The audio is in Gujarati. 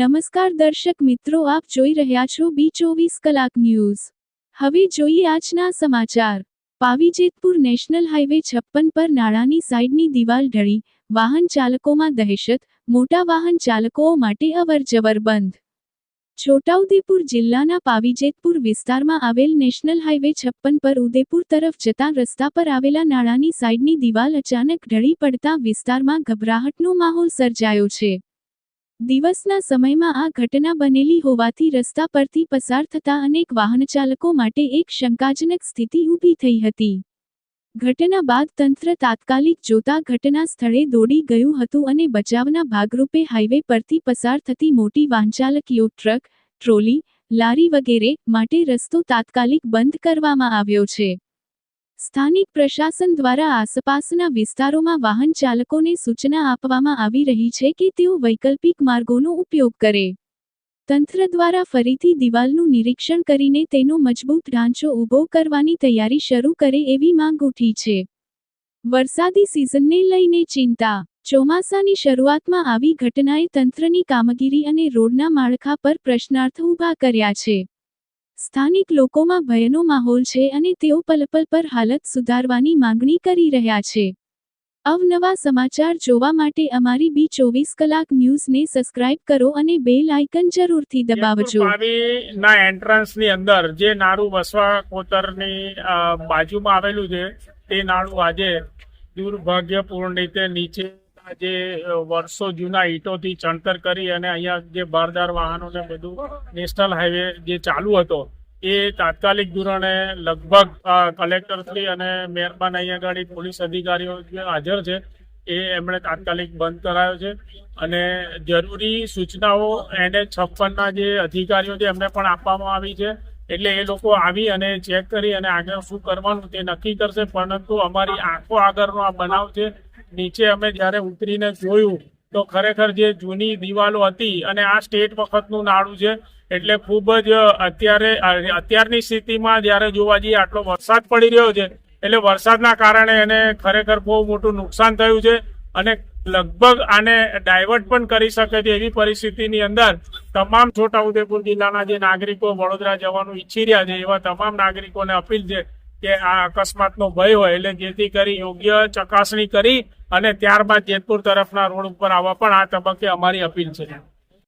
નમસ્કાર દર્શક મિત્રો, આપ જોઈ રહ્યા છો બી ચોવીસ કલાક ન્યૂઝ. હવે જોઈએ આજના સમાચાર. પાવીજેતપુર નેશનલ હાઈવે છપ્પન પર નાળાની સાઈડની દિવાલ ઢળી. વાહન ચાલકોમાં દહેશત. મોટા વાહન ચાલકો માટે અવરજવર બંધ. છોટાઉદેપુર જિલ્લાના પાવીજેતપુર વિસ્તારમાં આવેલ નેશનલ હાઈવે છપ્પન પર ઉદેપુર તરફ જતા રસ્તા પર આવેલા નાળાની સાઈડની દિવાલ અચાનક ઢળી પડતા વિસ્તારમાં ગભરાહટનો માહોલ સર્જાયો છે. દિવસના સમયમાં આ ઘટના બનેલી હોવાથી રસ્તા પરથી પસાર થતા અનેક વાહનચાલકો માટે એક શંકાજનક સ્થિતિ ઊભી થઈ હતી. ઘટના બાદ તંત્ર તાત્કાલિક જોતા ઘટના સ્થળે દોડી ગયું હતું અને બચાવના ભાગરૂપે હાઈવે પરથી પસાર થતી મોટી વાહનચાલકીઓ, ટ્રક, ટ્રોલી, લારી વગેરે માટે રસ્તો તાત્કાલિક બંધ કરવામાં આવ્યો છે. સ્થાનિક પ્રશાસન દ્વારા આસપાસના વિસ્તારોમાં વાહન ચાલકોને સૂચના આપવામાં આવી રહી છે કે તેઓ વૈકલ્પિક માર્ગોનો ઉપયોગ કરે. તંત્ર દ્વારા ફરીથી દિવાલનું નિરીક્ષણ કરીને તેનો મજબૂત ઢાંચો ઊભો કરવાની તૈયારી શરૂ કરે એવી માંગ ઉઠી છે. વરસાદી સિઝનને લઈને ચિંતા. ચોમાસાની શરૂઆતમાં આવી ઘટનાએ તંત્રની કામગીરી અને રોડના માળખા પર પ્રશ્નાર્થ ઊભા કર્યા છે. સ્થાનિક લોકોમાં ભયનો માહોલ છે અને તેઓ પલપલ પર હાલત સુધારવાની માંગણી કરી રહ્યા છે. અવનવા સમાચાર જોવા માટે અમારી બી ચોવીસ કલાક ન્યૂઝને સબસ્ક્રાઇબ કરો અને બેલ આઇકન જરૂરથી દબાવજો. ના એન્ટ્રન્સની અંદર જે નાળું વસવા કોતરની બાજુમાં આવેલું છે, તે નાળું આજે દુર્ભાગ્યપૂર્ણ રીતે નીચે જે વર્ષો જૂના ઈટોથી ચણતર કરી અને અહીંયા જે બારદાર વાહનોને બધું નેશનલ હાઈવે જે ચાલુ હતો, એ તાત્કાલિક ધોરણે લગભગ કલેક્ટરશ્રી અને મહેરબાન અહીંયા આગળ પોલીસ અધિકારીઓ હાજર છે, એ એમણે તાત્કાલિક બંધ કરાયો છે. અને જરૂરી સૂચનાઓ એને છપ્પનના જે અધિકારીઓ છે, એમને પણ આપવામાં આવી છે. એટલે એ લોકો આવી અને ચેક કરી અને આગળ શું કરવાનું તે નક્કી કરશે. પરંતુ અમારી આંખો આગળનો આ બનાવ છે નીચે અમે જ્યારે ઉતરીને જોયું, તો ખરેખર જે જૂની દિવાલો હતી અને આ સ્ટેટ વખતનું નાળું છે, એટલે ખૂબ જ અત્યારે, અત્યારની સ્થિતિમાં જ્યારે જોવા જઈએ આટલો વરસાદ પડી રહ્યો છે, એટલે વરસાદના કારણે એને ખરેખર બહુ મોટું નુકસાન થયું છે અને લગભગ આને ડાયવર્ટ પણ કરી શકે છે એવી પરિસ્થિતિની અંદર તમામ છોટાઉદેપુર જિલ્લાના જે નાગરિકો વડોદરા જવાનું ઈચ્છી રહ્યા છે, એવા તમામ નાગરિકોને અપીલ છે કે આ અકસ્માતનો ભય હોય, એટલે જેથી કરી યોગ્ય ચકાસણી કરી અને ત્યારબાદ જેતપુર તરફના રોડ ઉપર આવવા પણ આ તબક્કે અમારી અપીલ છે.